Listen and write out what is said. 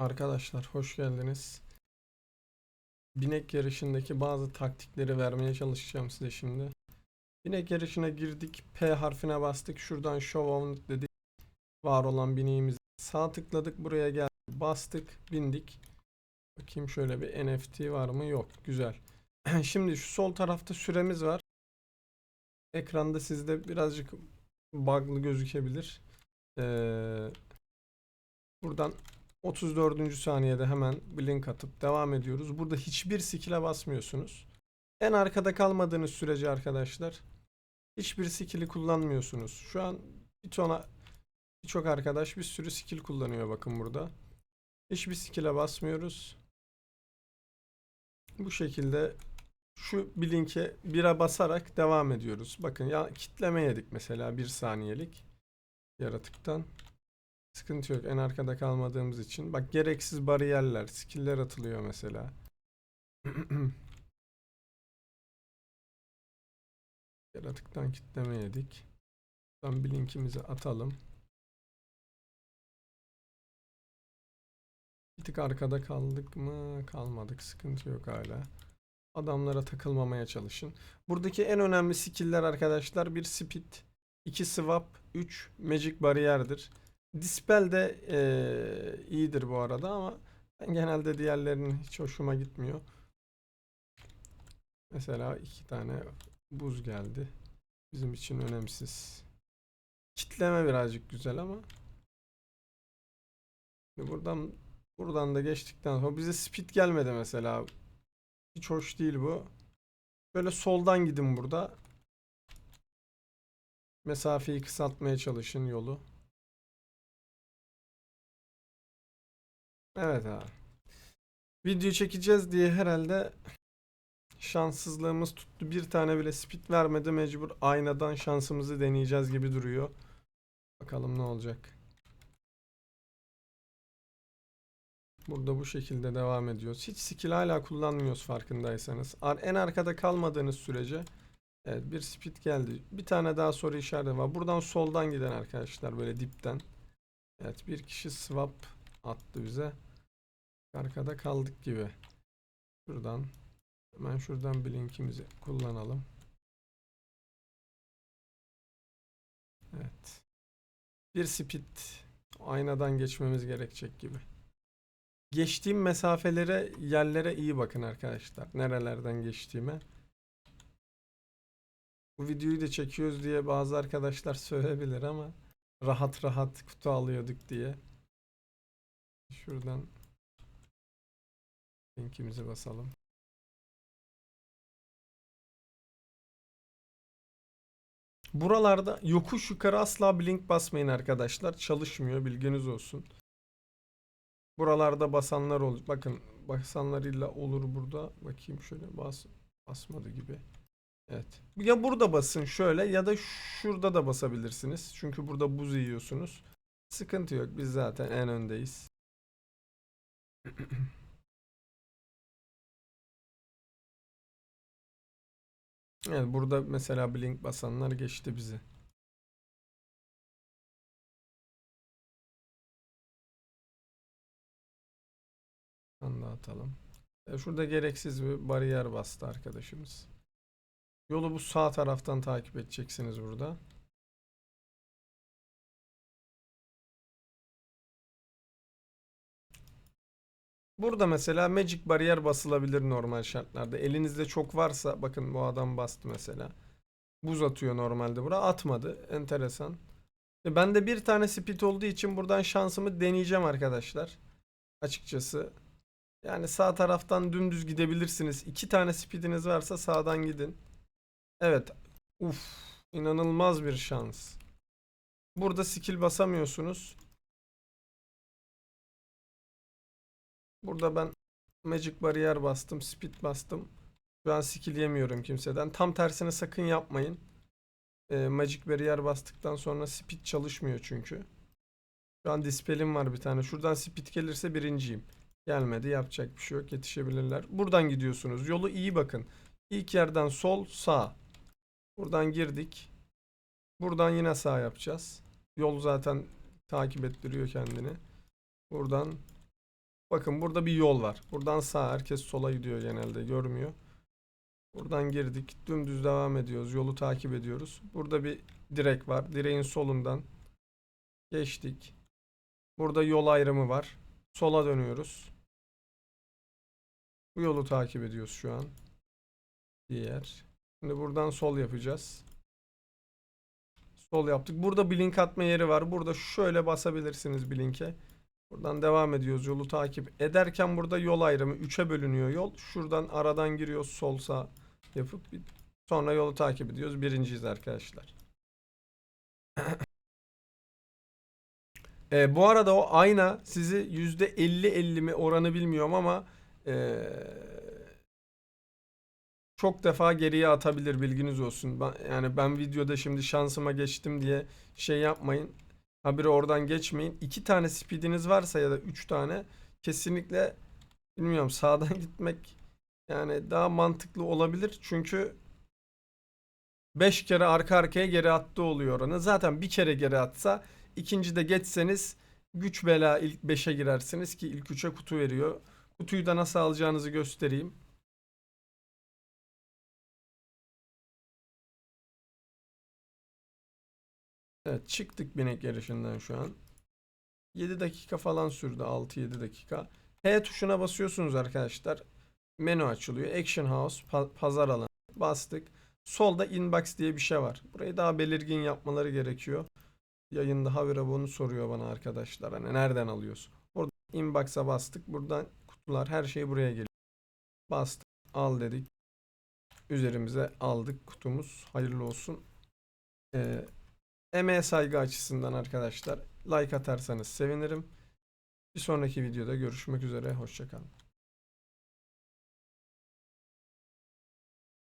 Arkadaşlar hoş geldiniz. Binek yarışındaki bazı taktikleri vermeye çalışacağım size şimdi. Binek yarışına girdik. P harfine bastık. Şuradan show on dedik. Var olan bineğimizi sağ tıkladık. Buraya geldik. Bastık. Bindik. Bakayım şöyle bir NFT var mı? Yok. Güzel. Şimdi şu sol tarafta süremiz var. Ekranda sizde birazcık bug'lı gözükebilir. Ee, buradan 34. saniyede hemen blink atıp devam ediyoruz. Burada hiçbir skill'e basmıyorsunuz. En arkada kalmadığınız sürece arkadaşlar hiçbir skill'i kullanmıyorsunuz. Şu an bir tona birçok arkadaş bir sürü skill kullanıyor bakın burada. Hiçbir skill'e basmıyoruz. Bu şekilde şu blink'e bira basarak devam ediyoruz. Bakın ya kitleme yedik mesela bir saniyelik yaratıktan. Sıkıntı yok en arkada kalmadığımız için. Bak gereksiz bariyerler, skill'ler atılıyor mesela. Yaratıktan kitleme yedik. Buradan bir linkimizi atalım. Bir tık arkada kaldık mı? Kalmadık. Sıkıntı yok hala. Adamlara takılmamaya çalışın. Buradaki en önemli skill'ler arkadaşlar bir speed, 2 swap, 3 magic bariyerdir. Dispel de eee, iyidir bu arada ama ben genelde diğerlerinin hiç hoşuma gitmiyor. Mesela iki tane buz geldi. Bizim için önemsiz. Kitleme birazcık güzel ama Şimdi buradan buradan da geçtikten sonra bize speed gelmedi mesela. Hiç hoş değil bu. Böyle soldan gidin burada. Mesafeyi kısaltmaya çalışın yolu. Evet abi. Video çekeceğiz diye herhalde şanssızlığımız tuttu. Bir tane bile speed vermedi mecbur aynadan şansımızı deneyeceğiz gibi duruyor. Bakalım ne olacak. Burada bu şekilde devam ediyoruz. Hiç skill hala kullanmıyoruz farkındaysanız. Ar- En arkada kalmadığınız sürece Evet bir speed geldi. Bir tane daha soru işareti var. Buradan soldan giden arkadaşlar böyle dipten. Evet bir kişi swap attı bize. Arkada kaldık gibi. Şuradan hemen şuradan blinkimizi kullanalım. Evet. Bir speed aynadan geçmemiz gerekecek gibi. Geçtiğim mesafelere, yerlere iyi bakın arkadaşlar. Nerelerden geçtiğime. Bu videoyu da çekiyoruz diye bazı arkadaşlar söyleyebilir ama rahat rahat kutu alıyorduk diye. Şuradan linkimizi basalım. Buralarda yokuş yukarı asla blink basmayın arkadaşlar. Çalışmıyor bilginiz olsun. Buralarda basanlar olur. Bakın basanlar illa olur burada. Bakayım şöyle bas basmadı gibi. Evet. Ya burada basın şöyle ya da şurada da basabilirsiniz. Çünkü burada buz yiyorsunuz. Sıkıntı yok. Biz zaten en öndeyiz. Evet burada mesela blink basanlar geçti bizi. Onu da atalım. E, şurada gereksiz bir bariyer bastı arkadaşımız. Yolu bu sağ taraftan takip edeceksiniz burada. Burada mesela magic bariyer basılabilir normal şartlarda. Elinizde çok varsa bakın bu adam bastı mesela. Buz atıyor normalde bura atmadı. Enteresan. E, Bende bir tane speed olduğu için buradan şansımı deneyeceğim arkadaşlar. Açıkçası. Yani sağ taraftan dümdüz gidebilirsiniz. İki tane speediniz varsa sağdan gidin. Evet. Uf, inanılmaz bir şans. Burada skill basamıyorsunuz. Burada ben Magic bariyer bastım, speed bastım. Şu an skill yemiyorum kimseden. Tam tersine sakın yapmayın. Ee, Magic bariyer bastıktan sonra speed çalışmıyor çünkü. Şu an dispelim var bir tane. Şuradan speed gelirse birinciyim. Gelmedi yapacak bir şey yok yetişebilirler. Buradan gidiyorsunuz. Yolu iyi bakın. İlk yerden sol sağ. Buradan girdik. Buradan yine sağ yapacağız. Yol zaten takip ettiriyor kendini. Buradan Bakın burada bir yol var. Buradan sağ herkes sola gidiyor genelde görmüyor. Buradan girdik. Dümdüz devam ediyoruz. Yolu takip ediyoruz. Burada bir direk var. Direğin solundan geçtik. Burada yol ayrımı var. Sola dönüyoruz. Bu yolu takip ediyoruz şu an. Diğer. Şimdi buradan sol yapacağız. Sol yaptık. Burada blink atma yeri var. Burada şöyle basabilirsiniz blink'e. Buradan devam ediyoruz. Yolu takip ederken burada yol ayrımı 3'e bölünüyor yol. Şuradan aradan giriyoruz sol sağ yapıp sonra yolu takip ediyoruz. Birinciyiz arkadaşlar. Ee, bu arada o ayna sizi %50-50 mi oranı bilmiyorum ama ee, çok defa geriye atabilir bilginiz olsun. Ben, yani ben videoda şimdi şansıma geçtim diye şey yapmayın. Habire oradan geçmeyin. İki tane speediniz varsa ya da üç tane kesinlikle bilmiyorum sağdan gitmek yani daha mantıklı olabilir. Çünkü 5 kere arka arkaya geri attı oluyor oranı. Zaten bir kere geri atsa ikinci de geçseniz güç bela ilk 5'e girersiniz ki ilk 3'e kutu veriyor. Kutuyu da nasıl alacağınızı göstereyim. Evet çıktık binek yarışından şu an. 7 dakika falan sürdü 6-7 dakika. H tuşuna basıyorsunuz arkadaşlar. Menü açılıyor. Action House, pa- pazar alanı. Bastık. Solda inbox diye bir şey var. Burayı daha belirgin yapmaları gerekiyor. Yayında habire bunu soruyor bana arkadaşlar. Hani nereden alıyorsun? Orada inbox'a bastık. Buradan kutular her şey buraya geliyor. Bastık. Al dedik. Üzerimize aldık kutumuz. Hayırlı olsun. Ee, emeğe saygı açısından arkadaşlar like atarsanız sevinirim. Bir sonraki videoda görüşmek üzere. Hoşçakalın.